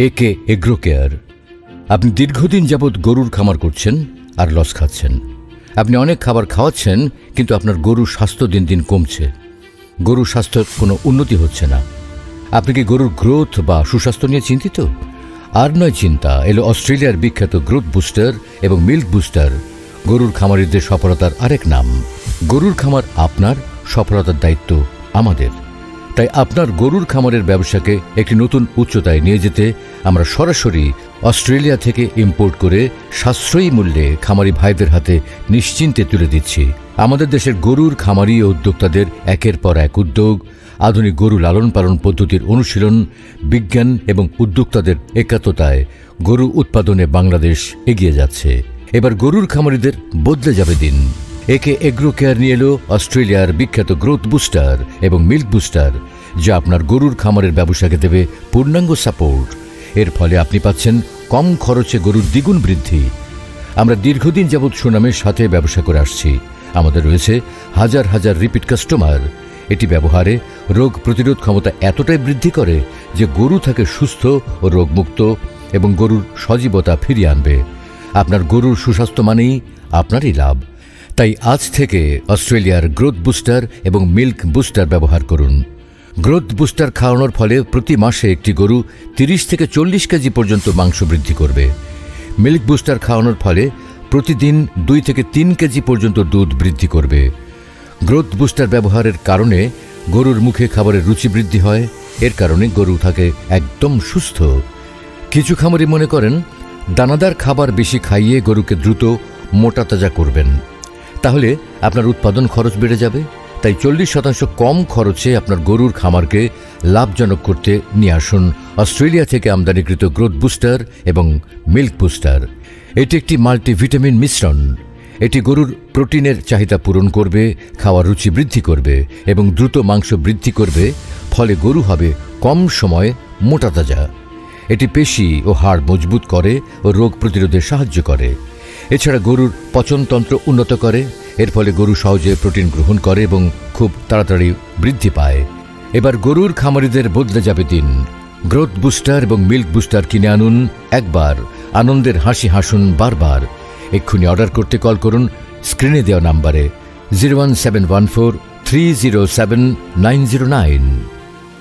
একে agro care আপনি দীর্ঘদিন যাবৎ গরুর খামার করছেন আর লস খাচ্ছেন। আপনি অনেক খাবার খাওয়াচ্ছেন, কিন্তু আপনার গরুর স্বাস্থ্য দিন দিন কমছে। গরুর স্বাস্থ্যের কোনো উন্নতি হচ্ছে না। আপনি কি গরুর গ্রোথ বা সুস্বাস্থ্য নিয়ে চিন্তিত? আর নয় চিন্তা, এলো অস্ট্রেলিয়ার বিখ্যাত গ্রোথ বুস্টার এবং মিল্ক বুস্টার। গরুর খামারিদের সফলতার আরেক নাম। গরুর খামার আপনার, সফলতার দায়িত্ব আমাদের। তাই আপনার গরুর খামারের ব্যবসাকে একটি নতুন উচ্চতায় নিয়ে যেতে আমরা সরাসরি অস্ট্রেলিয়া থেকে ইম্পোর্ট করে সাশ্রয়ী মূল্যে খামারি ভাইদের হাতে নিশ্চিন্তে তুলে দিচ্ছি। আমাদের দেশের গরুর খামারি ও উদ্যোক্তাদের একের পর এক উদ্যোগ, আধুনিক গরু লালন পালন পদ্ধতির অনুশীলন, বিজ্ঞান এবং উদ্যোক্তাদের একাত্মতায় গরু উৎপাদনে বাংলাদেশ এগিয়ে যাচ্ছে। এবার গরুর খামারিদের বদলে যাবে দিন। একে এগ্রো কেয়ার নিয়ে এলো অস্ট্রেলিয়ার বিখ্যাত গ্রোথ বুস্টার এবং মিল্ক বুস্টার, যা আপনার গরুর খামারের ব্যবসাকে দেবে পূর্ণাঙ্গ সাপোর্ট। এর ফলে আপনি পাচ্ছেন কম খরচে গরুর দ্বিগুণ বৃদ্ধি। আমরা দীর্ঘদিন যাবৎ সুনামের সাথে ব্যবসা করে আসছি। আমাদের রয়েছে হাজার হাজার রিপিট কাস্টমার। এটি ব্যবহারে রোগ প্রতিরোধ ক্ষমতা এতটাই বৃদ্ধি করে যে গরু থাকে সুস্থ ও রোগমুক্ত এবং গরুর সজীবতা ফিরিয়ে আনবে। আপনার গরুর সুস্বাস্থ্য মানেই আপনারই লাভ। তাই আজ থেকে অস্ট্রেলিয়ার গ্রোথ বুস্টার এবং মিল্ক বুস্টার ব্যবহার করুন। গ্রোথ বুস্টার খাওয়ানোর ফলে প্রতি মাসে একটি গরু তিরিশ থেকে চল্লিশ কেজি পর্যন্ত মাংস বৃদ্ধি করবে। মিল্ক বুস্টার খাওয়ানোর ফলে প্রতিদিন দুই থেকে তিন কেজি পর্যন্ত দুধ বৃদ্ধি করবে। গ্রোথ বুস্টার ব্যবহারের কারণে গরুর মুখে খাবারের রুচি বৃদ্ধি হয়। এর কারণে গরু থাকে একদম সুস্থ। কিছু খামারি মনে করেন, দানাদার খাবার বেশি খাইয়ে গরুকে দ্রুত মোটা তাজা করবেন। তাহলে আপনার উৎপাদন খরচ বেড়ে যাবে, তাই চল্লিশ শতাংশ কম খরচে আপনার গরুর খামারকে লাভজনক করতে নিয়ে আসুন অস্ট্রেলিয়া থেকে আমদানিকৃত গ্রোথ বুস্টার এবং মিল্ক বুস্টার। এটি একটি মাল্টিভিটামিন মিশ্রণ। এটি গরুর প্রোটিনের চাহিদা পূরণ করবে, খাওয়ার রুচি বৃদ্ধি করবে এবং দ্রুত মাংস বৃদ্ধি করবে, ফলে গরু হবে কম সময়ে মোটা তাজা। এটি পেশি ও হাড় মজবুত করে ও রোগ প্রতিরোধে সাহায্য করে। এছাড়া গরুর পচনতন্ত্র উন্নত করে, এর ফলে গরু সহজে প্রোটিন গ্রহণ করে এবং খুব তাড়াতাড়ি বৃদ্ধি পায়। এবার গরুর খামারিদের বদলে যাবে দিন। গ্রোথ বুস্টার এবং মিল্ক বুস্টার কিনে আনুন একবার। আনন্দের হাসি হাসুন বারবার। এক্ষুনি অর্ডার করতে কল করুন, স্ক্রিনে দেওয়া নাম্বারে zero one seven one four three zero seven nine zero nine.